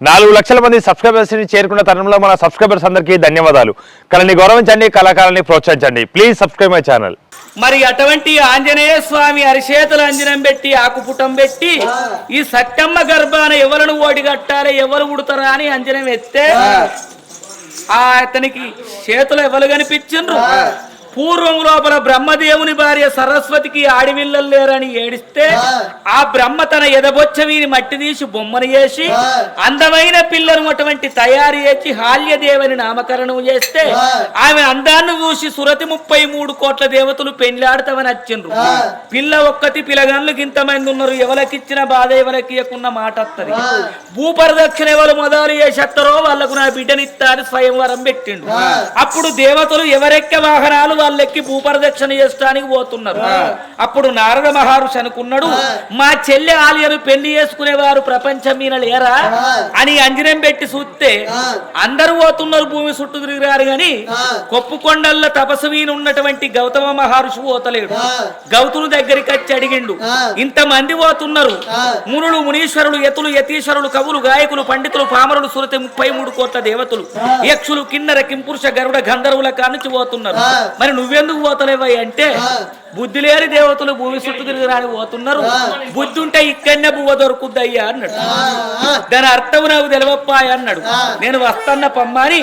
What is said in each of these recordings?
నాలుగు లక్షల మంది సబ్స్క్రైబర్స్ని చేరుకున్న తరుణంలో మన సబ్స్క్రైబర్స్ అందరికీ ధన్యవాదాలు. కళని గౌరవించండి కళాకారాన్ని ప్రోత్సహించండి. ప్లీజ్ సబ్స్క్రైబ్ మై ఛానల్ మరి అటువంటి ఆంజనేయ స్వామి అరిచేతులు అంజనం పెట్టి ఆకుపుటం పెట్టి ఈ సత్యమ్మ గర్భాన ఎవరిని ఓడిగట్టాలి ఎవరు ఉడతారా అని అంజనం ఎత్తే ఆ. అతనికి చేతులు ఎవరు కనిపించిండ్రు పూర్వం లోపల బ్రహ్మదేవుని భార్య సరస్వతికి ఆడివిల్లలు లేరని ఏడిస్తే ఆ. బ్రహ్మ తన ఎదబొచ్చ వీని మట్టి తీసి బొమ్మను చేసి అందమైన పిల్లను అటువంటి తయారు చేసి హాల్యదేవని నామకరణం చేస్తే ఆమె అందాన్ని చూసి సురతి ముప్పై మూడు కోట్ల దేవతలు పెళ్ళాడతామని వచ్చిండ్రు పిల్ల ఒక్కటి పిల్లగాళ్ళకి ఇంతమంది ఉన్నారు. ఎవరికిచ్చిన బాధ ఎవరికి ఇవ్వకున్న మాట వస్తుంది భూపరదక్షిణ ఎవరు మొదలు చేసేస్తారో వాళ్ళకు నా బిడ్డనిస్తారు స్వయంవరం పెట్టిండు. అప్పుడు దేవతలు ఎవరెక్కే వాహనాలు వాళ్ళెక్కి భూపరదక్షిణ చేయడానికి పోతున్నారు. అప్పుడు నారద మహర్షి అనుకున్నాడు మా చెల్లె ఆలయను పెళ్ళి చేసుకునేవారు ప్రపంచం మీద లేరా? అని అంజనం పెట్టి చూస్తే అందరూ పోతున్నారు భూమి చుట్టూ తిరిగారు గాని కొప్పుకొండల్లో తపస్సు మీద ఉన్నటువంటి గౌతమ మహర్షి పోతలేడు. గౌతుని దగ్గరికి వచ్చి అడిగిండు ఇంతమంది పోతున్నారు? మునులు మునీశ్వరులు యతులు యతీశ్వరులు కవులు గాయకులు పండితులు పామరులు సురతి ముప్పై మూడు కోట్ల దేవతలు. యక్షులు కిన్నర కింపురుష గరుడ గంధర్వుల కానుంచి పోతున్నారు. మరి నువ్వెందుకు పోతలేవై అంటే బుద్ధి లేని దేవతలు భూమి చుట్టూ తిరిగిరాని పోతున్నారు. బుద్ధి ఉంటే ఇక్కడనే బువ్వ దొరుకుద్ది అయ్యా అన్నాడు దాని అర్థం నాకు తెలవప్పాయ అన్నాడు. నేను వస్తన్న పమ్మాని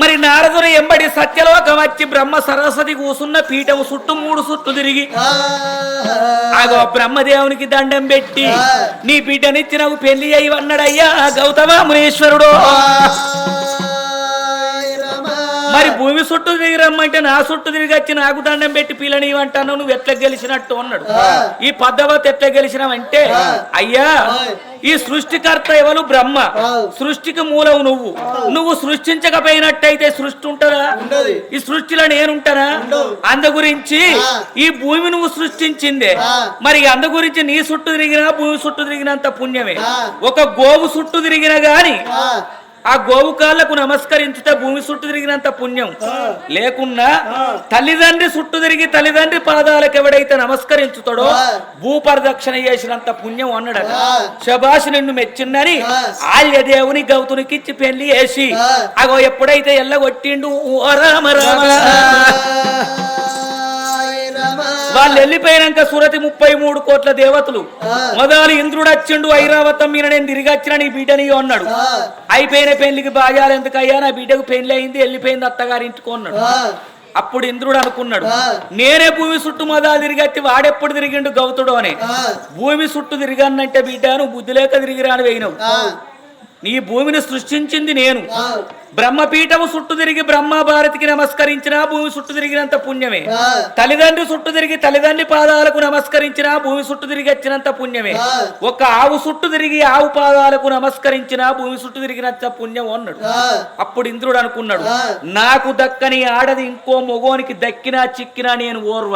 మరి నారదుడు ఎంబడి సత్యలోకం వచ్చి బ్రహ్మ సరస్వతి కూసున్న పీఠం చుట్టూ మూడు చుట్టూ తిరిగి. ఆగో బ్రహ్మదేవునికి దండం పెట్టి నీ బిడ్డనిచ్చి నాకు పెళ్ళి అయ్యి అన్నాడయ్యా గౌతమ మునీశ్వరుడు. మరి భూమి చుట్టూ తిరిగి రమ్మంటే నా చుట్టూ తిరిగి వచ్చి నాకు దండం పెట్టి పిల్లని అంటాను నువ్వు ఎట్లా గెలిచినట్టు అన్నాడు. ఈ పద్ధవతి ఎట్లా గెలిచినావంటే అయ్యా ఈ సృష్టికర్త ఎవరు? బ్రహ్మ. సృష్టికి మూలవు నువ్వు. నువ్వు సృష్టించకపోయినట్టయితే సృష్టి ఉంటదా? ఈ సృష్టిలో నేనుంటానా? అంద గురించి ఈ భూమి నువ్వు సృష్టించిందే. మరి అంద గురించి నీ చుట్టూ తిరిగినా భూమి చుట్టూ తిరిగినంత పుణ్యమే. ఒక గోవు చుట్టూ తిరిగిన గాని ఆ గోవు కాళ్ళకు నమస్కరించితే భూమి చుట్టూ తిరిగినంత పుణ్యం. లేకున్నా తల్లిదండ్రి చుట్టూ తిరిగి తల్లిదండ్రి పాదాలకు ఎవడైతే నమస్కరించుతాడో భూపరదక్షిణ చేసినంత పుణ్యం అన్నాడట. శబాష్ నిన్ను మెచ్చిందని ఆల్య దేవుని గౌతునికిచ్చి పెళ్ళి వేసి అగో ఎప్పుడైతే ఎల్లగొట్టిండు ఓ రామ రామ. వాళ్ళు వెళ్ళిపోయినాక సురతి ముప్పై మూడు కోట్ల దేవతలు. మొదలు ఇంద్రుడు వచ్చిండు ఐరావతం మీద నేను తిరిగి వచ్చిన నీ బిడ్డని అన్నాడు. అయిపోయిన పెళ్ళికి బాజాలు ఎందుకయ్యా? నా బిడ్డకు పెళ్ళి అయింది వెళ్ళిపోయింది అత్తగారి ఇంటికి అన్నాడు అప్పుడు ఇంద్రుడు అనుకున్నాడు నేనే భూమి చుట్టూ మొదలు తిరిగి వచ్చి వాడెప్పుడు తిరిగిండు గౌతుడు అని. భూమి చుట్టూ తిరిగానంటే బిడ్డ నువ్వు బుద్ధి లేక తిరిగిరాని వేయినవు నీ భూమిని సృష్టించింది నేను. బ్రహ్మపీఠము చుట్టూ తిరిగి బ్రహ్మ భారతికి నమస్కరించిన భూమి చుట్టూ తిరిగినంత పుణ్యమే. తల్లిదండ్రి చుట్టూ తిరిగి తల్లిదండ్రి పాదాలకు నమస్కరించిన భూమి చుట్టూ తిరిగి వచ్చినంత పుణ్యమే. ఒక ఆవు చుట్టూ తిరిగి ఆవు పాదాలకు నమస్కరించిన భూమి చుట్టూ తిరిగినంత పుణ్యం అన్నాడు. అప్పుడు ఇంద్రుడు అనుకున్నాడు నాకు దక్కని ఆడది ఇంకో మొగోనికి దక్కినా చిక్కినా నేను ఓర్వ.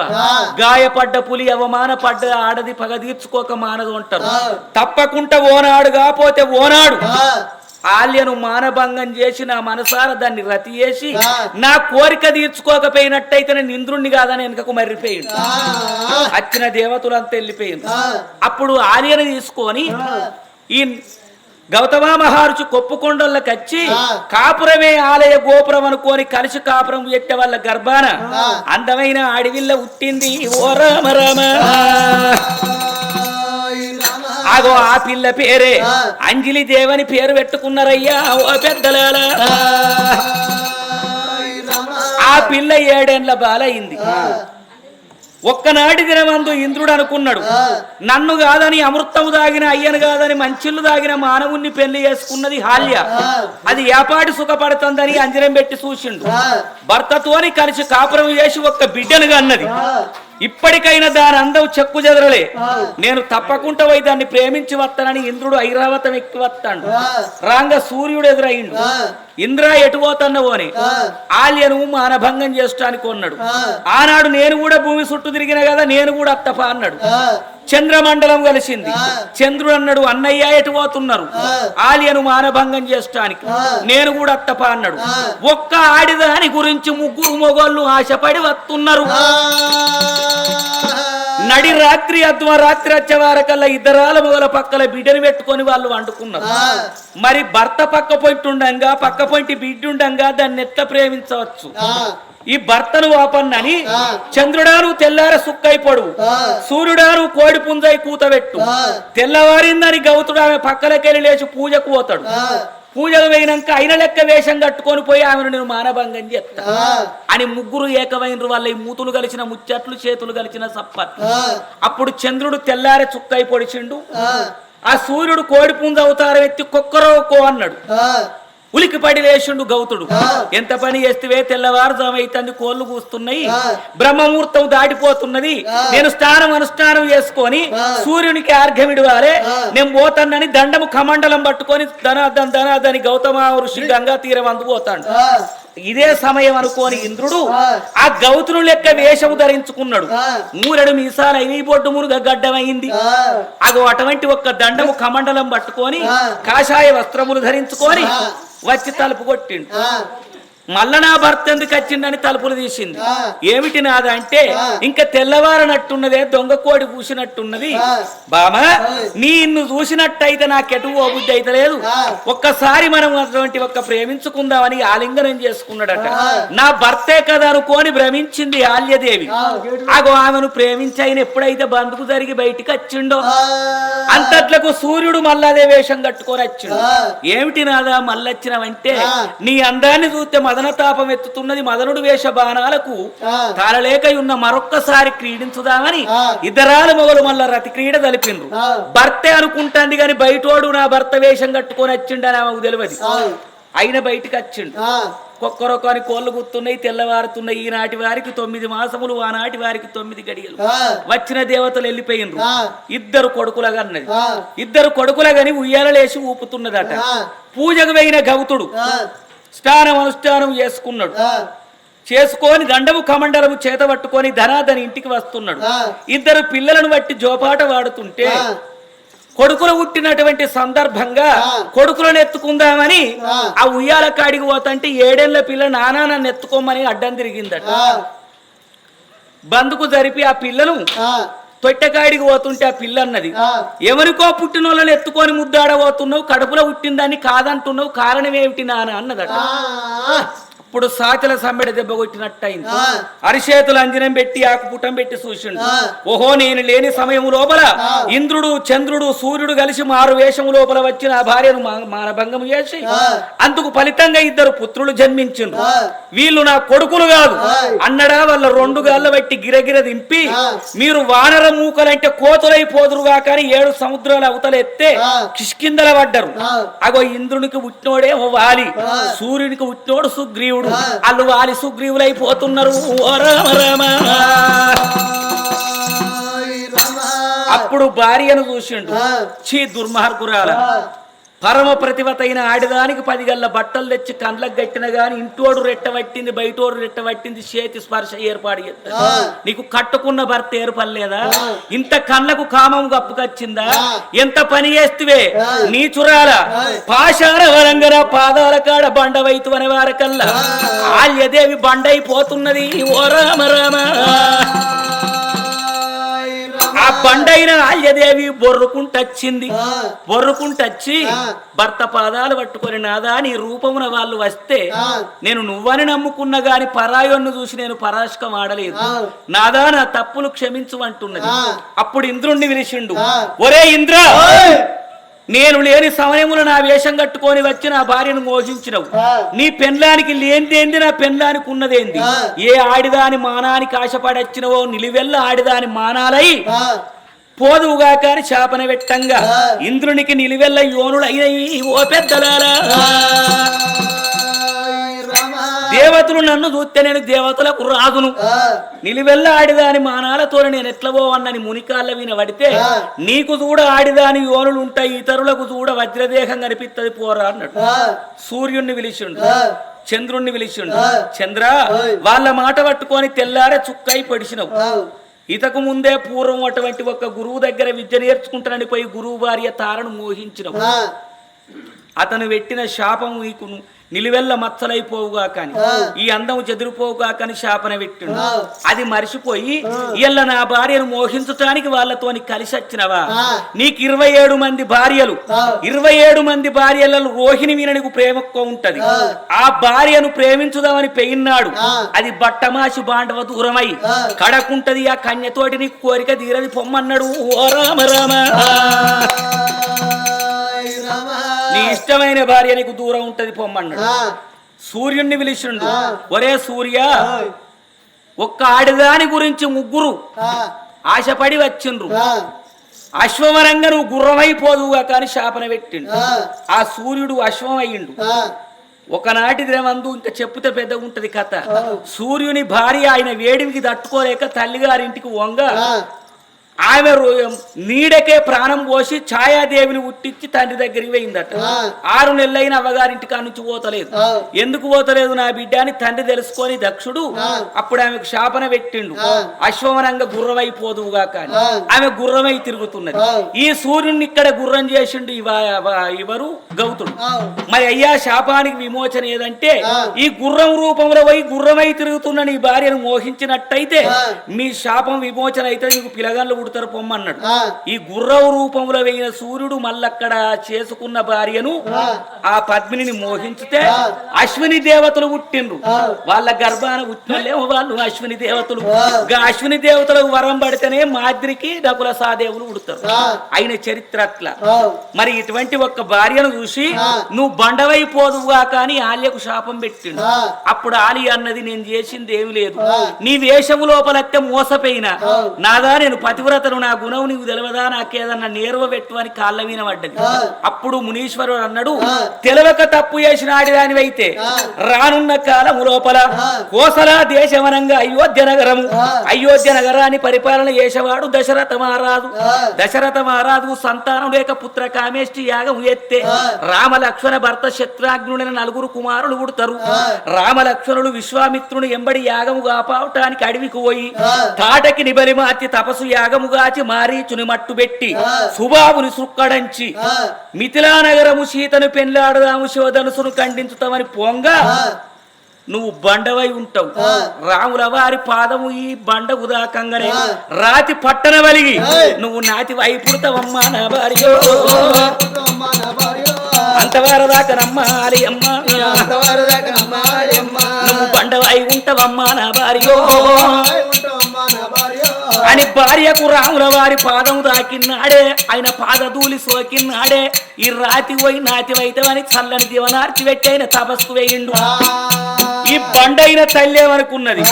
గాయపడ్డ పులి అవమానపడ్డ ఆడది పగ తీర్చుకోక మానదు అంటారు. తప్పకుండా ఓనాడు కాపోతే ఓనాడు. ఆల్యను మానభంగం చేసి నా మనసార దాన్ని రతి చేసి నా కోరిక తీర్చుకోకపోయినట్టయితే నేను ఇంద్రుణ్ణి కాదని వెనుకకు మర్రిపోయిండు. వచ్చిన దేవతలంతా వెళ్ళిపోయింది అప్పుడు ఆర్యను తీసుకొని ఈ గౌతమ మహర్షి కొప్పుకొండలకు వచ్చి కాపురమే ఆలయ గోపురం అనుకోని కలిసి కాపురం పెట్టే వాళ్ళ గర్భాన అందమైన అడవిల్ల ఉట్టింది. ఓ రామ రామ. ఆగో ఆ పిల్ల పేరే. అంజలి దేవని పేరు పెట్టుకున్నారయ్యా ఓ ఆ పిల్ల ఏడేండ్ల బాలయింది ఒక్కనాటి దినమందు ఇంద్రుడు అనుకున్నాడు నన్ను కాదని అమృతము దాగిన అయ్యను కాదని మంచిళ్ళు దాగిన మానవుణ్ణి పెళ్ళి చేసుకున్నది హాల్య. అది ఏపాటి సుఖపడుతుందని అంజనం పెట్టి చూసిండు. భర్తతోని కలిసి కాపురం చేసి ఒక్క బిడ్డను అన్నది ఇప్పటికైనా దాని అందం చెక్కు చెదరలే. నేను తప్పకుండా పోయి దాన్ని ప్రేమించి వస్తానని ఇంద్రుడు ఐరావతం ఎక్కి వస్తాడు. రాంగ సూర్యుడు ఎదురయ్యిండు. ఇంద్ర ఎటు పోతున్నావు అని ఆల్యను మానభంగం చేసుకోడానికి కొన్నాడు. ఆనాడు నేను కూడా భూమి చుట్టూ తిరిగిన కదా నేను కూడా అత్తప అన్నాడు. చంద్రమండలం కలిసింది. చంద్రుడు అన్నాడు అన్నయ్య ఎటు పోతున్నారు? ఆలియను మానభంగం చేయడానికి నేను కూడా అత్తప అన్నాడు. ఒక్క ఆడిదాని గురించి ముగ్గురు మొగోళ్ళు ఆశపడి వస్తున్నారు నడి రాత్రి అద్వ రాత్రి వచ్చే వారకల్లా ఇద్దరాల మొగల పక్కల బిడ్డను పెట్టుకొని వాళ్ళు వండుకున్నారు. మరి భర్త పక్క పొంటి ఉండంగా పక్క పొంటి బిడ్డ ఉండంగా దాన్ని ఎట్లా ప్రేమించవచ్చు? ఈ భర్తను వాపన్నని చంద్రుడాను తెల్లార సుక్కై పొడువు సూర్యుడాను కోడి పుంజై కూతబెట్టు. తెల్లవారిందని గౌతుడు ఆమె పక్కలకెళ్ళి లేచి పూజకు పోతాడు. పూజకు పోయినాక అయిన లెక్క వేషం కట్టుకొని పోయి ఆమెను నేను మానభంగం చేస్తా అని ముగ్గురు ఏకమైనరు వాళ్ళ ఈ మూతులు కలిసిన ముచ్చట్లు చేతులు కలిసిన సప్పట్లు. అప్పుడు చంద్రుడు తెల్లారి చుక్కై పొడిచిండు. ఆ. సూర్యుడు కోడి పుంజ అవతారం ఎత్తి కొక్కరో కో అన్నాడు ఉలికి పడి లేచిండు గౌతుడు. ఎంత పని చేస్తే తెల్లవారుజాము అయితుంది కోళ్ళు కూస్తున్నాయి బ్రహ్మముహూర్తం దాటిపోతున్నది. నేను స్నానం అనుష్ఠానం చేసుకొని సూర్యునికి అర్ఘ్యం ఇవ్వాలి నేను పోతానని దండము కమండలం పట్టుకొని ధనాదన్ ధనాదని గౌతమ ఋషి గంగా తీరం అందుపోతాడు ఇదే సమయం అనుకోని ఇంద్రుడు ఆ. గౌతును లెక్క వేషము ధరించుకున్నాడు. మూరెడు మీసాల ఈ బొడ్డు మునుగ గడ్డమైంది. అగో అటువంటి ఒక్క దండము కమండలం పట్టుకొని కాషాయ వస్త్రములు ధరించుకొని వచ్చి తలుపు కొట్టిండు. మల్ల నా భర్త ఎందుకు వచ్చిండని తలుపులు తీసింది. ఏమిటి నాది అంటే ఇంకా తెల్లవారనట్టున్నదే దొంగ కోడి పూసినట్టున్నది. బామ నిన్ను చూసినట్టయితే నాకెటు ఓ బుద్ధి అయితే లేదు. ఒక్కసారి మనం అటువంటి ఒక్క ప్రేమించుకుందామని ఆలింగనం చేసుకున్నాడట. నా భర్తే కదా అనుకోని భ్రమించింది ఆల్యదేవి అగో ఆమెను ప్రేమించి ఆయన ఎప్పుడైతే బంధుకు జరిగి బయటికి వచ్చిండో అంతట్లకు సూర్యుడు మళ్ళదే వేషం కట్టుకొని వచ్చిండు. ఏమిటి నాదా మళ్ళొచ్చినవంటే నీ అందాన్ని చూస్తే మదన తాపం ఎత్తుతున్నది మదనుడు వేష బాణాలకు తాళలేక ఉన్న మరొక్కసారి క్రీడించుదామని ఇద్దరాల మొగలు మళ్ళా రతి క్రీడ తలిపిండ్రు. భర్తే అనుకుంటాంది గాని బయటోడు నా భర్త వేషం కట్టుకొని వచ్చిండని ఆమెకు తెలియదు. అయిన బయటికి వచ్చిండు. కొక్కరొక్కని కోళ్ళు గుర్తున్నాయి తెల్లవారుతున్నాయి. ఈనాటి వారికి తొమ్మిది మాసములు ఆనాటి వారికి తొమ్మిది గడియలు. వచ్చిన దేవతలు వెళ్ళిపోయినరు ఇద్దరు కొడుకులగా అన్నది ఇద్దరు కొడుకులగని ఉయ్యాలలేసి ఊపుతున్నదట. పూజకు పోయిన గౌతుడు. స్నానం అనుష్ఠానం చేసుకున్నాడు. చేసుకొని దండము కమండలము చేత పట్టుకొని ధనాధని ఇంటికి వస్తున్నాడు. ఇద్దరు పిల్లలను బట్టి జోపాట వాడుతుంటే కొడుకులు పుట్టినటువంటి సందర్భంగా కొడుకులను ఎత్తుకుందామని ఆ. ఉయ్యాల కాడికి పోతంటే ఏడేళ్ళ పిల్ల నానా నన్ను ఎత్తుకోమని అడ్డం తిరిగిందట. బందుకు జరిపి ఆ పిల్లను తొట్టెకాడికి పోతుంటే ఆ పిల్ల అన్నది ఎవరికో పుట్టిన వాళ్ళని ఎత్తుకొని ముద్దాడబోతున్నావు కడుపులో పుట్టిందాన్ని కాదంటున్నావు కారణం ఏమిటి నాన్న అన్నదట. ఇప్పుడు సాచల సమ్మెడ దెబ్బ కొట్టినట్టయింది. అరిచేతులు అంజనం పెట్టి ఆకుపుటం పెట్టి చూసిండు. ఓహో నేను లేని సమయం లోపల ఇంద్రుడు చంద్రుడు సూర్యుడు కలిసి మారు వేషము లోపల వచ్చిన ఆ భార్యను మానభంగం చేసి అందుకు ఫలితంగా ఇద్దరు పుత్రులు జన్మించిండ్రు. వీళ్ళు నా కొడుకులు కాదు. అన్నడా వాళ్ళ రెండు గాళ్ళ బట్టి గిరగిర దింపి మీరు వానర మూకలంటే కోతులైపోదురుగా కానీ ఏడు సముద్రాల అవతల ఎత్తే కిష్కిందల పడ్డరు. అగో ఇంద్రునికి పుట్టినోడే ఓ వాలి. సూర్యునికి పుట్టినోడు సుగ్రీవుడు. వాళ్ళు వాలి సుగ్రీవులైపోతున్నారు. అప్పుడు భార్యను చూసిండు. చీ దుర్మార్గురాల. పరమ ప్రతిభతైన ఆడిదానికి పది గల్ల బట్టలు తెచ్చి కండ్లకు గట్టిన గాని ఇంటోడు రెట్టబట్టింది బయటోడు రెట్టబట్టింది చేతి స్పర్శ ఏర్పాటు చేస్తా. నీకు కట్టుకున్న భర్త ఏర్పడలేదా? ఇంత కళ్ళకు కామం కప్పుకొచ్చిందా? ఎంత పని చేస్తువే? నీచురాల పాషాణ వరంగర పాదాల కాడ బండవైతు అనే వారకల్లా. ఆల్యదేవి బండైపోతున్నది. ఓ రామ రామ. బండైన ఆల్యదేవి బొర్రుకుంటచ్చింది. బొర్రుకుంటచ్చి భర్త పాదాలు పట్టుకొని నాదా నీ రూపమున వాళ్ళు వస్తే నేను నువ్వని నమ్ముకున్న గాని పరాయొన్ను చూసి నేను పరాశకం ఆడలేదు. నాదా నా తప్పులు క్షమించు అంటున్నది. అప్పుడు ఇంద్రుణ్ణి పిలిచిండు ఒరే ఇంద్ర నేను లేని సమయములు నా వేషం కట్టుకొని వచ్చి నా భార్యను మోసించినవు నీ పెండ్లానికి లేనిదేంది నా పెండ్లానికి ఉన్నదేంది? ఏ ఆడిదాని మానానికి ఆశపడచ్చినవో నిలివెల్ల ఆడిదాని మానాలై పోదువుగా కాని శాపన వెట్టంగా ఇంద్రునికి నిలివెల్ల యోనుడైనయి ఓ పెద్దలారా. దేవతలు నన్ను చూస్తే నేను దేవతలకు రాదును నిలివెల్ల ఆడిదాని మానాలతో నేను ఎట్లా పోవన్నని మునికాళ్ళ విన పడితే నీకు చూడ ఆడిదాని యోనులు ఉంటాయి ఇతరులకు చూడ వజ్రదేహం కనిపిత్తది పోరా అన్నాడు. సూర్యుణ్ణి పిలిచిండు. చంద్రుణ్ణి పిలిచిండు. చంద్ర వాళ్ళ మాట పట్టుకొని తెల్లారే చుక్కై పడిచినవు. ఇతకు ముందే పూర్వం అటువంటి ఒక గురువు దగ్గర విద్య నేర్చుకుంటానని పోయి గురువు భార్య తారను మోహించినవు అతను పెట్టిన శాపం నీకు నిలువెల్ల మచ్చలైపోవుగా కానీ ఈ అందం చెదిరిపోవుగా కానీ శాపన పెట్టిండు అది మరిచిపోయి ఇళ్ళ నా భార్యను మోహించటానికి వాళ్ళతోని కలిసి వచ్చినవా నీకు ఇరవై ఏడు మంది భార్యలు. ఇరవై ఏడు మంది భార్యలలో రోహిణి మీద నీకు ప్రేమ ఎక్కువ ఉంటది. ఆ. భార్యను ప్రేమించుదామని పెయిన్నాడు. అది బట్టమాసి బాండవ దూరమై కడకుంటది ఆ కన్యతోటి నీకు కోరిక తీరది పొమ్మన్నాడు. ఓ రామ రామ. నీ ఇష్టమైన భార్య నీకు దూరం ఉంటది పొమ్మన్నాడు. సూర్యుణ్ణి పిలిచిండు. ఒరే సూర్య ఒక్క ఆడదాని గురించి ముగ్గురు ఆశపడి వచ్చిండ్రు. అశ్వమరంగా నువ్వు గుర్రమైపోదువుగా కానీ శాపన పెట్టిండు. ఆ. సూర్యుడు అశ్వం అయ్యిండు ఒకనాటి దినమందు ఇంకా చెప్పుతే పెద్దగా ఉంటది కథ సూర్యుని భార్య ఆయన వేడికి తట్టుకోలేక తల్లిగారింటికి వంగ ఆమె నీడకే ప్రాణం పోసి ఛాయాదేవిని ఉట్టించి తండ్రి దగ్గరికి పోయిందట. ఆరు నెలలైన అవ్వగారింటి కాడ నుంచి పోతలేదు. ఎందుకు పోతలేదు నా బిడ్డ అని తండ్రి తెలుసుకొని దక్షుడు అప్పుడు ఆమెకు శాపన పెట్టిండు. అశ్వమనంగా గుర్రమైపోదువుగా కానీ. ఆమె గుర్రమై తిరుగుతున్నది. ఈ సూర్యుని ఇక్కడ గుర్రం చేసిండు ఇవ- ఇవ- ఇవరు గౌతుడు. మరి అయ్యా శాపానికి విమోచన ఏదంటే ఈ గుర్రం రూపంలో పోయి గుర్రమై తిరుగుతున్న నీ భార్యను మోహించినట్టయితే మీ శాపం విమోచన అయితే నీకు పిలగాళ్ళు పుడతారు పొమ్మన్నాడు ఈ గుర్రం రూపంలో వేయిన సూర్యుడు మళ్ళక్కడ చేసుకున్న భార్యను ఆ. పద్మిని మోహించితే అశ్విని దేవతలు పుట్టిండ్రు. వాళ్ళ గర్భాన పుట్టినోళ్ళేమో వాళ్ళు అశ్విని దేవతలు. అశ్విని దేవతలకు వరం పడితేనే మాద్రికి నకుల సాదేవులు పుడతారు అయిన చరిత్ర అట్లా. మరి ఇటువంటి ఒక్క భార్యను చూసి నువ్వు బండవైపోదువుగా కానీ ఆల్యకు శాపం పెట్టిండు. అప్పుడు ఆలి అన్నది నేను చేసింది ఏమి లేదు. నీ వేషము లోపలైతే మోసపోయినా. నాదా నేను పతివ్రతను నా గుణం నీకు తెలియదా నాకేదన్నా నేర్వ పెట్టు అని కాళ్ళ మీద పడ్డది. అప్పుడు మునీశ్వరుడు అన్నాడు తెలవక తప్పు చేసిన ఆడిదానివైతే రానున్న కాలము లోపల కోసల దేశవనంగా అయోధ్య నగరము అయోధ్య నగరాన్ని పరిపాలన చేసేవాడు దశరథ మహారాజు. దశరథ మహారాజు సంతానం లేక పుత్ర కామేష్టి యాగం ఎత్తే రామ లక్ష్మణ భర్త శత్రుఘ్నుడైన నలుగురు కుమారులు పుడతారు. రామ లక్ష్మణుడు విశ్వామిత్రుని ఎంబడి యాగము కాపావటానికి అడవికి పోయి తాటకి నిబలి మార్చి తపసు యాగముగాచి మారీచుని మట్టు పెట్టి సుబాబుని సుక్కడంచి మిథిలా నగరము సీతను పెళ్ళాడదాము శివధనుసును ఖండించుతామని పొంగ నువ్వు బండవై ఉంటావు. రాముల వారి పాదము ఈ బండ ఉదాకంగానే రాతి పట్టణ వలిగి నువ్వు నాతి వైపుడతావమ్మా నా భార్య. అంతవరదాకా నమ్మాలి అమ్మా. నువ్వు బండవై ఉంటావమ్మా నా భార్య. అని భార్యకు రాముల వారి పాదం తాకిన్నాడే. ఆయన పాదధూలి సోకిన్నాడే. ఈ రాతి పోయి నాతి వైతవని చల్లని దీవనార్చి పెట్టైన తపస్సు వేయిండు. ఈ బండైన తల్లి ఏమనుకున్నది?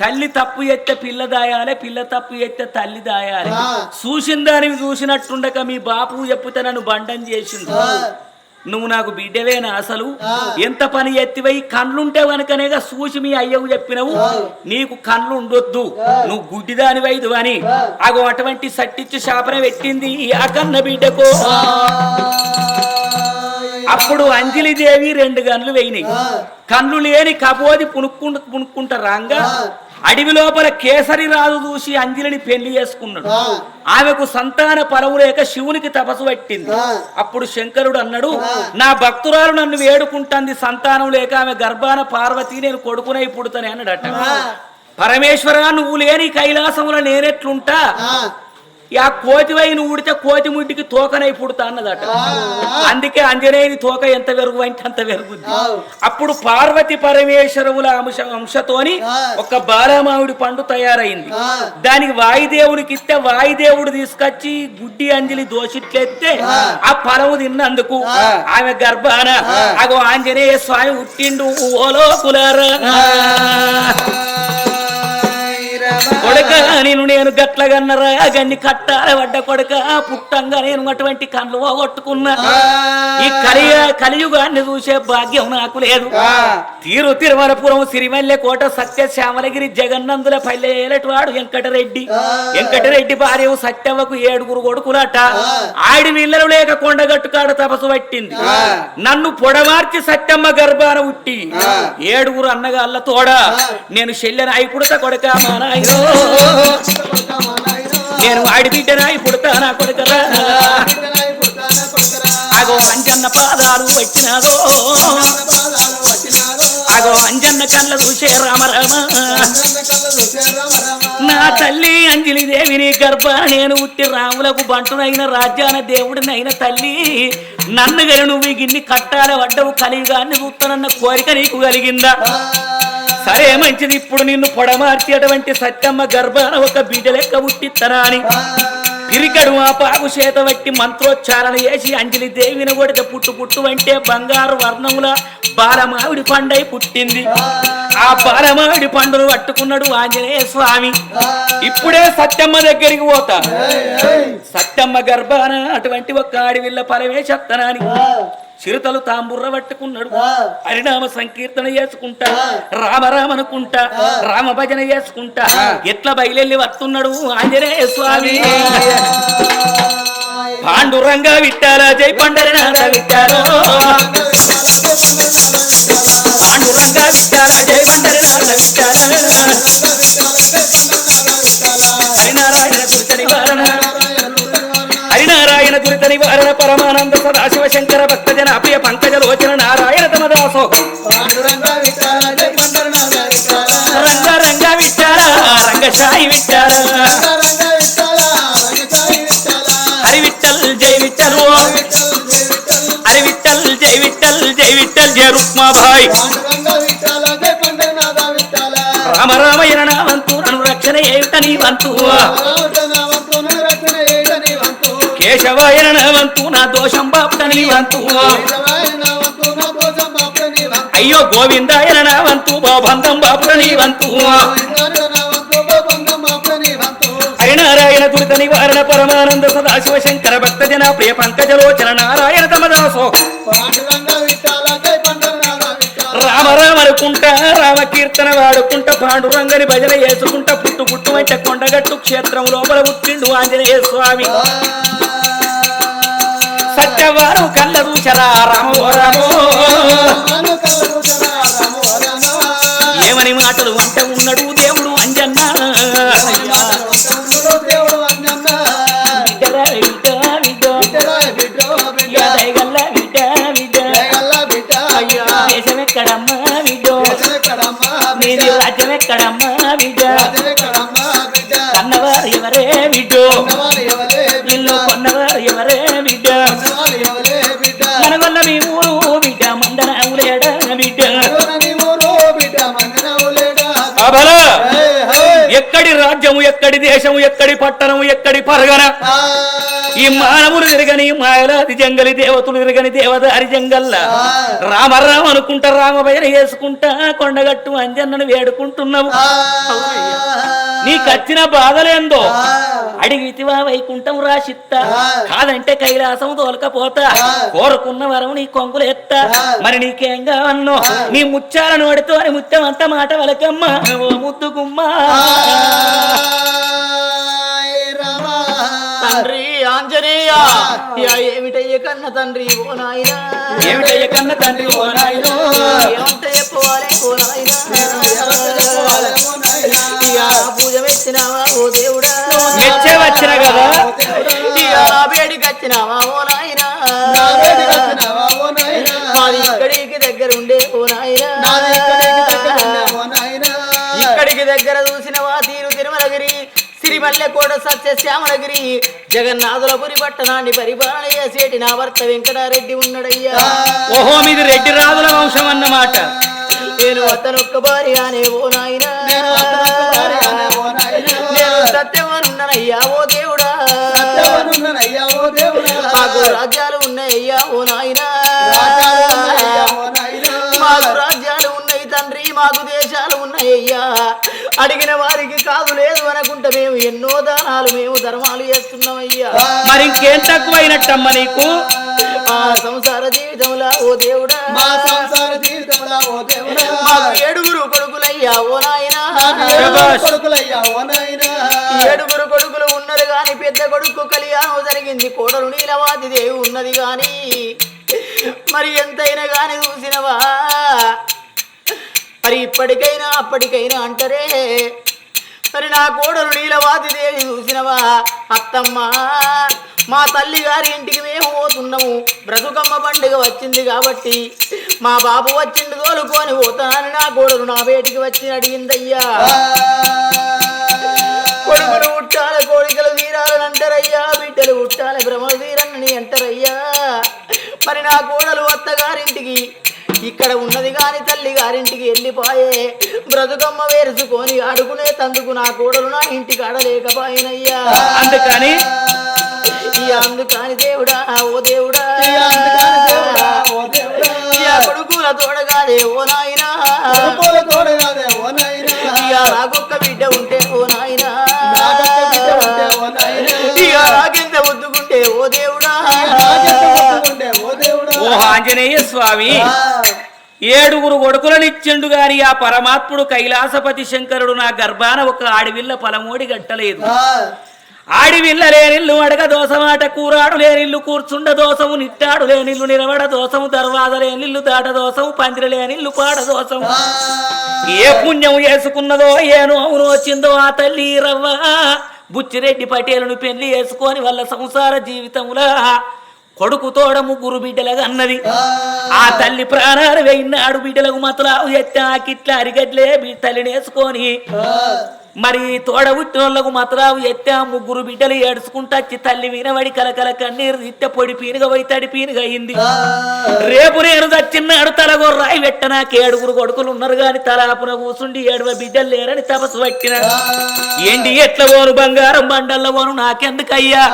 తల్లి తప్పు ఎత్తే పిల్ల దాయాలి పిల్ల తప్పు ఎత్తే తల్లి దాయాలి. చూసిన దానివి చూసినట్టుండక మీ బాపు చెప్తే నన్ను బండం చేసిండు. నువ్వు నాకు బిడ్డవేనా అసలు? ఎంత పని ఎత్తివై కళ్ళుంటే కనుకనేగా చూసి మీ అయ్యకు చెప్పినవు? నీకు కళ్ళు ఉండొద్దు నువ్వు గుడ్డిదాని వైదు అని అగో అటువంటి సట్టిచ్చి శాపన పెట్టింది ఆ కన్న బిడ్డకు. అప్పుడు అంజలిదేవి రెండు గన్లు వేయినాయి. కన్ను లేని కపోది పునుక్కుంటూ పునుక్కుంటా రాంగా అడవి లోపల కేసరి రాజు చూసి అంజలిని పెళ్ళి చేసుకున్నాడు. ఆమెకు సంతాన పరము లేక శివునికి తపస్సు పెట్టింది. అప్పుడు శంకరుడు అన్నాడు నా భక్తురాలు నన్ను వేడుకుంటుంది సంతానం లేక ఆమె గర్భాన పార్వతి నేను కొడుకునై పుడతానే అన్నాడట. పరమేశ్వర నువ్వు లేని కైలాసముల నేనెట్లుంటా? ఆ కోతివై నువ్వు ఉడితే కోతి ముడ్డికి తోకనై పుడతా అన్నదట. అందుకే అంజనేయుని తోక ఎంత వెరుగు అంటే అంత వెరుగుద్ది. అప్పుడు పార్వతి పరమేశ్వరుల అంశ అంశతోని ఒక బాలమావిడి పండు తయారైంది. దానికి వాయుదేవునికి ఇస్తే వాయుదేవుడు తీసుకొచ్చి గుడ్డి అంజలి దోషిట్లెత్తే ఆ. ఫలము తిన్నందుకు ఆమె గర్భాన అగో ఆంజనేయ స్వామి పుట్టిండు ఓలో కులారా కొడక నేను నేను గట్లగన్నరా గన్ని కట్టాల పడ్డ కొడక పుట్టంగా నేను అటువంటి కళ్ళు పోగొట్టుకున్నా. ఈ కలియ కలియుగాన్ని చూసే భాగ్యం నాకు లేదు. తీరు తిరుమలపురం సిరిమల్లె కోట సత్య శ్యామలగిరి జగన్నందుల పల్లెలటివాడు వెంకటరెడ్డి. వెంకటరెడ్డి భార్య సత్యవకు ఏడుగురు కొడుకులట. ఆడి వీళ్ళలు లేక కొండగట్టు కాడ తపసు పట్టింది. నన్ను పొడమార్చి సత్యమ్మ గర్భాన ఉట్టి. ఏడుగురు అన్నగాళ్ళ తోడ. నేను చెల్లెన అయి పుడత కొడక మా నాయనో. నేను వాడి బిడ్డనాయి పుడతా నా కొడకరా? అగో అంజన్న పాదాలు వచ్చినాదో. కళ్ళ చూసే రామ రామ నా తల్లి అంజలి దేవిని గర్భ నేను ఉట్టి రాములకు బంటునైన రాజ్యాన దేవుడినైన తల్లి. నన్ను గని నువ్వు గిన్ని కట్టాల వడ్డవు కలిగాన్ని చూస్తానన్న కోరిక నీకు కలిగిందా? సరే మంచిది. ఇప్పుడు నిన్ను పొడమార్చేటువంటి సత్యమ్మ గర్భాన ఒక బిడ్డ లెక్క పుట్టిత్తనా అని. పిరికడు ఆ పాగు చేత బట్టి మంత్రోచ్చారణ చేసి అంజలి దేవిని కొడితే పుట్టు పుట్టు అంటే బంగారు వర్ణముల బాలమావిడి పండై పుట్టింది. ఆ. బాలమావిడి పండును పట్టుకున్నాడు ఆంజనేయ స్వామి. ఇప్పుడే సత్యమ్మ దగ్గరికి పోతా. సత్యమ్మ గర్భాన అటువంటి ఒక అడవిల్ల పరమేశత్తనాని. చిరుతలు తాంబుర్ర పట్టుకున్నాడు. హరినామ సంకీర్తన చేసుకుంటా. రామరామ అనుకుంటా. రామ భజన చేసుకుంటా. ఎట్లా బయలెళ్ళి వస్తున్నాడు ఆంజనేయ స్వామి? పాండురంగా విట్టారా జై పండరినాథ విట్టారో పాండురంగా విట్టారా జై పండరినాథ విట్టారా దురిత నివారణ పరమానంద సదాశివ శంకర భక్తజన అప్రియ పంకజ లోచన నారాయణ తమదాసో. రంగ రంగ విట్టార రంగశాయి విట్టార హరి విట్టల్ జై విట్టల్ ఓ. హరి విట్టల్ జై విట్టల్ జై విట్టల్ జయ రుక్మాభాయ్. రామ రామయ్య నావంతు నన్ను రక్షణ ఏమిట నీ వంతు కేశవాయ నావంతు నా దోషం బాప్తని వంతు అయ్యో గోవిందాయ నావంతు బాబంధం బాపుట వంతు హరినారాయణ దురిత నివారణ పరమానంద సదాశివ శంకర భక్త జన ప్రియ పంకజలోచన నారాయణ తమదాసో. రామ రామ అనుకుంటా రామ కీర్తన వాడుకుంటా పాండురంగని భజన చేసుకుంటా పుట్టు పుట్టు అంటే కొండగట్టు క్షేత్రం లోపల పుట్టిండు ఆంజనేయ స్వామి. సత్యవారం కళ్ళ చూచరా రామో రామో ఏమని మాటలు అంట ఉన్నాడు దేవుడు అంజన్న. బిడ్డరా బిడ్డ బిడ్డ. యా రాజ్యము ఎక్కడి దేశము ఎక్కడి పట్టణము ఎక్కడి పరగన ఈ మానవులు తిరగని మాయలాది జంగలి దేవతలు తిరగని దేవదారి జంగల్ల. రామరామ అనుకుంటా రామభజన చేసుకుంటా కొండగట్టు అంజన్నను వేడుకుంటున్నావు. నీకు వచ్చిన బాధలేందో అడిగితివా వైకుంఠం రాసిత్తా. కాదంటే కైలాసం తోలకపోతా. కోరుకున్న వరం నీ కొంగులు ఎత్తా మరి నీకేం కావన్నో నీ ముచ్చాల నోడితో అని ముత్యం అంత మాట వలకమ్మ ఓ ముద్దుగుమ్మా. తండ్రి. ఏమిటయ్య కన్న తండ్రి? ఓ నాయనా. ఏమిటయ్య కన్న తండ్రి? ఓ నాయనో. ఏమంటే పోవాలే ఓ నాయనా. పూజ ఓ దేవుడా? మెచ్చే వచ్చిన కదా వచ్చినావా ఓ నాయనా? మాది ఇక్కడికి దగ్గర ఉండే ఓ నాయనా. ఇక్కడికి దగ్గర చూసినవా సిరిమల్లె కోట సత్య శ్యామలగిరి జగన్నాథులపురి పట్టణాన్ని పరిపాలన చేసేటి నా భర్త వెంకటారెడ్డి ఉన్నాడయ్యా. ఓహో మీది రెడ్డి రాజుల వంశం అన్నమాట. నేను అతనొక్క భార్యనే ఓ నాయనా. నేను సత్యమనున్ననయ్యా ఓ దేవుడా. మాకు రాజ్యాలు ఉన్నాయ్యా ఓ నాయనా. మాకు రాజ్యాలు ఉన్నాయి తండ్రి మాకు దేశాలు ఉన్నాయ్యా. అడిగిన వారికి కాదు లేదు అనుకుంటే మేము ఎన్నో దానాలు మేము ధర్మాలు చేస్తున్నామయ్యా. మరి ఇంకేం తక్కువైనట్టమ్మ నీకు? మా సంసార జీవితంలో ఓ దేవుడా. మా సంసార జీవితంలో ఓ దేవుడా. మాకు ఏడుగురు కొడుకులయ్యా ఓ నాయనా. శభాష్. కొడుకులయ్యా ఓ నాయనా. ఏడుగురు కొడుకులు ఉన్నారు గాని పెద్ద కొడుకు కళ్యాణం జరిగింది. కోడలు నీలవాది దేవి ఉన్నది గాని మరి ఎంతైనా గాని చూసినవా? మరి ఇప్పటికైనా అప్పటికైనా అంటారే. మరి నా కోడలు నీలవాదిదేవి చూసినవా? అత్తమ్మ మా తల్లి గారి ఇంటికి మేము పోతున్నాము. బ్రతుకమ్మ పండుగ వచ్చింది కాబట్టి మా బాబు వచ్చిండు తోలుకొని పోతానని నా కోడలు నా వేటికి వచ్చి అడిగిందయ్యా. కొడుకులు ఉట్టాల కోడికలు వీరాలని అంటారయ్యా. బిడ్డలు ఉట్టాల భ్రమలు వీరని అంటారయ్యా. మరి నా కోడలు అత్తగారింటికి ఇక్కడ ఉన్నది గాని తల్లి గారింటికి వెళ్ళిపోయే బ్రతుకమ్మ వేరుసుకొని ఆడుకునే తందుకు నా కోడలు నా ఇంటికి ఆడలేకపోయినయ్యా. అందుకని? అందుకని దేవుడా ఓ దేవుడా. కొడుకుల తోడగాదే ఓ నాయనా. నాకొక్క బిడ్డ ఉంటే ఓ నాయనా. నాకెంత ముద్దుకుంటే ఓ దేవుడా. ఓ దేవుడా. ఓ ఆంజనేయ స్వామి. ఏడుగురు కొడుకులను ఇచ్చిండు గాని ఆ పరమాత్ముడు కైలాసపతి శంకరుడు నా గర్భాన ఒక ఆడివిల్ల పలమోడి గట్టలేదు. ఆడివిల్ల లేనిల్లు అడగ దోసమాట కూరాడు లేనిల్లు కూర్చుండ దోసము నిట్టాడు లేనిల్లు నిలబడ దోసము దర్వాద లేనిల్లు దాట దోసము పందిరి లేనిల్లు పాడ దోసము. ఏ పుణ్యం వేసుకున్నదో ఏ నోమును వచ్చిందో ఆ తల్లి రవ్వ. బుచ్చిరెడ్డి పటేలును పెళ్ళి వేసుకొని వాళ్ళ సంసార జీవితములా. కొడుకు తోడ ముగ్గురు బిడ్డలుగా అన్నది. ఆ. తల్లి ప్రాణాలు వెయినాడు బిడ్డలకు మతలావు ఎత్తా కిట్లా అరిగట్లే బి- తల్లిని వేసుకొని. మరి తోడ పుట్టిన వాళ్ళకు మతరావు ఎత్తా ముగ్గురు బిడ్డలు ఏడుచుకుంటా వచ్చి తల్లి వినబడి కలకల కన్నీరు తిట్ట పొడి పీనుగా పోయి తడి పీనుగా అయింది. రేపు నేను చచ్చిన్నాడు తలగో రాయి పెట్ట నాకు ఏడుగురు కొడుకులు ఉన్నారు గాని తలాపున కూసుండి ఏడువ బిడ్డలు లేరని తపస్సు పట్టిన. ఏంటి ఎట్ల పోను బంగారం బండల్ల పోను నాకెందుకయ్యా?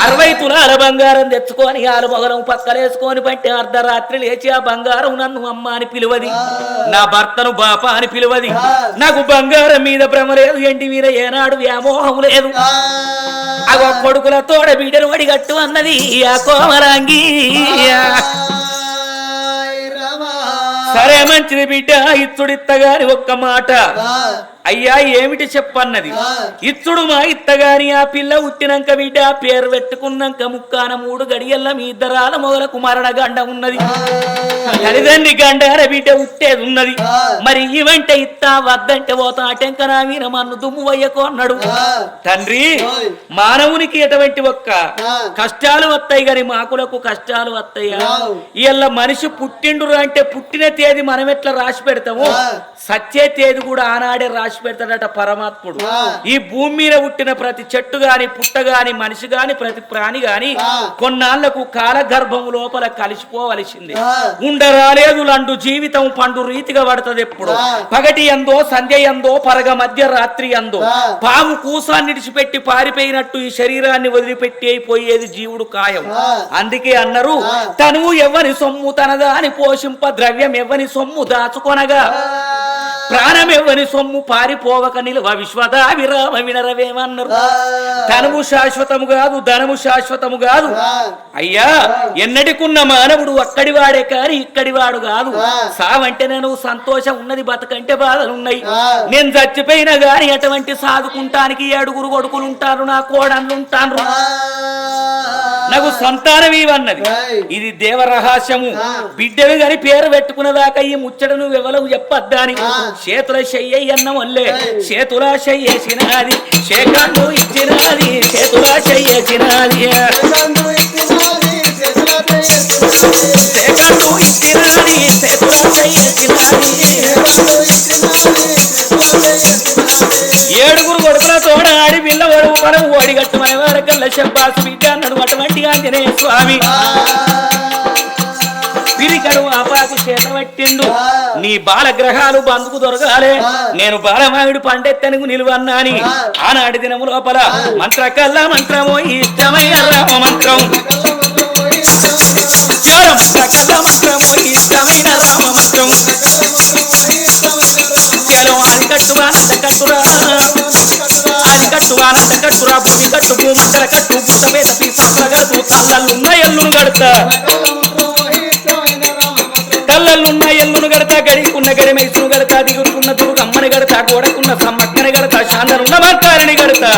అరవై తులాల బంగారం తెచ్చుకొని ఆలు మొగలం పక్కలేసుకొని పట్టి అర్ధరాత్రి లేచి ఆ బంగారం నన్ను అమ్మ అని పిలువది. నా భర్తను బాప అని పిలువది. నాకు బంగారం మీద భ్రమ లేదు ఎంటి మీద ఏనాడు వ్యామోహం లేదు. అగో కొడుకుల తోడ బిడ్డను వడిగట్టు అన్నది ఆ కోమరాంగి. సరే మంచిది బిడ్డ ఇచ్చుడిత్తగాని ఒక్క మాట. అయ్యా ఏమిటి చెప్పన్నది. ఇచ్చుడు మా ఇత్తగాని ఆ పిల్ల ఉట్టినాక బిడ్డ పేరు పెట్టుకున్నాక ముక్కాన మూడు గడియల్ల మీ ఇద్దరాల మొగలకు మరణ గండ ఉన్నది తల్లిదండ్రి గండార బిడ్డ ఉట్టేది ఉన్నది. మరి ఇవంటే ఇత్తా వద్దంటే పోతా అటెంక నా మీద మన్ను దుమ్ము వయ్యకు అన్నాడు. తండ్రి. మానవునికి ఎటువంటి ఒక్క. కష్టాలు వస్తాయి గాని మాకులకు కష్టాలు వస్తాయా. ఇళ్ళ మనిషి పుట్టిండు అంటే పుట్టిన తేదీ మనం ఎట్లా రాసి పెడతాము. సచ్చే తేదీ కూడా ఆనాడే రాసి పెడతాడట పరమాత్ముడు. ఈ భూమి మీద పుట్టిన ప్రతి చెట్టు గాని పుట్ట గాని మనిషి గాని ప్రతి ప్రాణి గాని. కొన్నాళ్ళకు కాలగర్భం లోపల కలిసిపోవలసింది. ఉండరాలేదు లండు జీవితం పండు రీతిగా పడుతుంది ఎప్పుడు. పగటి ఎందో సంధ్య ఎందో పరగ మధ్య రాత్రి ఎందో. పాము కూసాన్ని విడిచిపెట్టి పారిపోయినట్టు ఈ శరీరాన్ని వదిలిపెట్టి అయిపోయేది జీవుడు కాయం. అందుకే అన్నారు ఆ. తనువు ఎవ్వని సొమ్ము తనదా అని పోషింప ద్రవ్యం ఎవ్వని సొమ్ము దాచుకొనగా ప్రాణం ఎవ్వని సొమ్ము పారిపోవక నిలువ విశ్వదా విరామ వినరవేమన్నారు. ధనము శాశ్వతము కాదు ధనము శాశ్వతము కాదు. అయ్యా ఎన్నటికున్న మానవుడు అక్కడి వాడే కాని ఇక్కడి వాడు కాదు. సావంటే నేను సంతోషం ఉన్నది బతకంటే బాధలు ఉన్నాయి. నేను చచ్చిపోయినా గాని అటువంటి సాదుకుంటానికి ఏడుగురు కొడుకులు ఉంటారు నా కోడన్లు ఉంటారు నాకు సంతానం ఇవన్నది. ఇది దేవ రహస్యము ఆ. బిడ్డవి గాని పేరు పెట్టుకున్నదాకా ఈ ముచ్చటను ఎవలకు చెప్పద్దాని. చేతుల చెయ్యి అన్న వల్లే. చేతుల చెయ్యేసినది శేఖండు ఇచ్చినది చేతుల చెయ్యేసినది చేతులు ఇచ్చినాది, చేతుల చెయ్యేసినది. ఏడుగురు కొడుకుల తోడ ఆడి పిల్ల వడుగు మనం ఓడిగట్టు మన వరకల్ల శబ్బాసు బిడ్డ అన్నాడు అటువంటి ఆంజనేయ స్వామి. పిరికడు ఆపాకు చేత పట్టిండు. నీ బాలగ్రహాలు బందుకు దొరకాలే. నేను బాలమావిడి పండెత్తనుకు నిలువన్నాని. ఆనాటి దినము లోపల మంత్రకల్లా మంత్రము ఇష్టమైన రామ మంత్రం. మంత్రకల్లా మంత్రము ఇష్టమైన రామ మంత్రం. అది కట్టురా నంద కట్టురా అది కట్టురా భూమి కట్టు ఎల్లును గడతా కళ్ళల్లున్న ఎల్లును గడతా గడికున్న గడి మైసును గడతా దిగురుకున్న అమ్మని గడతా గోడకున్న సమ్మక్కని గడతా శాంతనున్న మంతారిని గడతా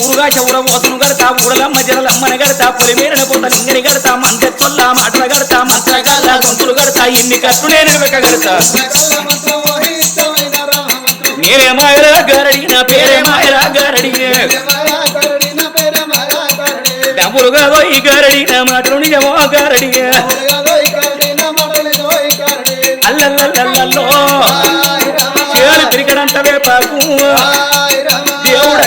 ఊరుగా చౌర మోసను గడతా ఊడలమ్మ జరలమ్మని గడతా పులి మేరన పొంద లింగని గడతా మంత్ర చొల్ల మాటల గడతా మంత్రగాల గొంతులు గడతా ఇన్ని కట్టు నేను వెక గడతా నేనే మాయరా గారడి నా పేరే మాయరా గారడి పురుగదో ఈ గారడి నా మాటలు నిజమో గారడి హాయ్ రామ చేరు తిరిగడంత వేపాకు. హాయ్ రామ దేవుడు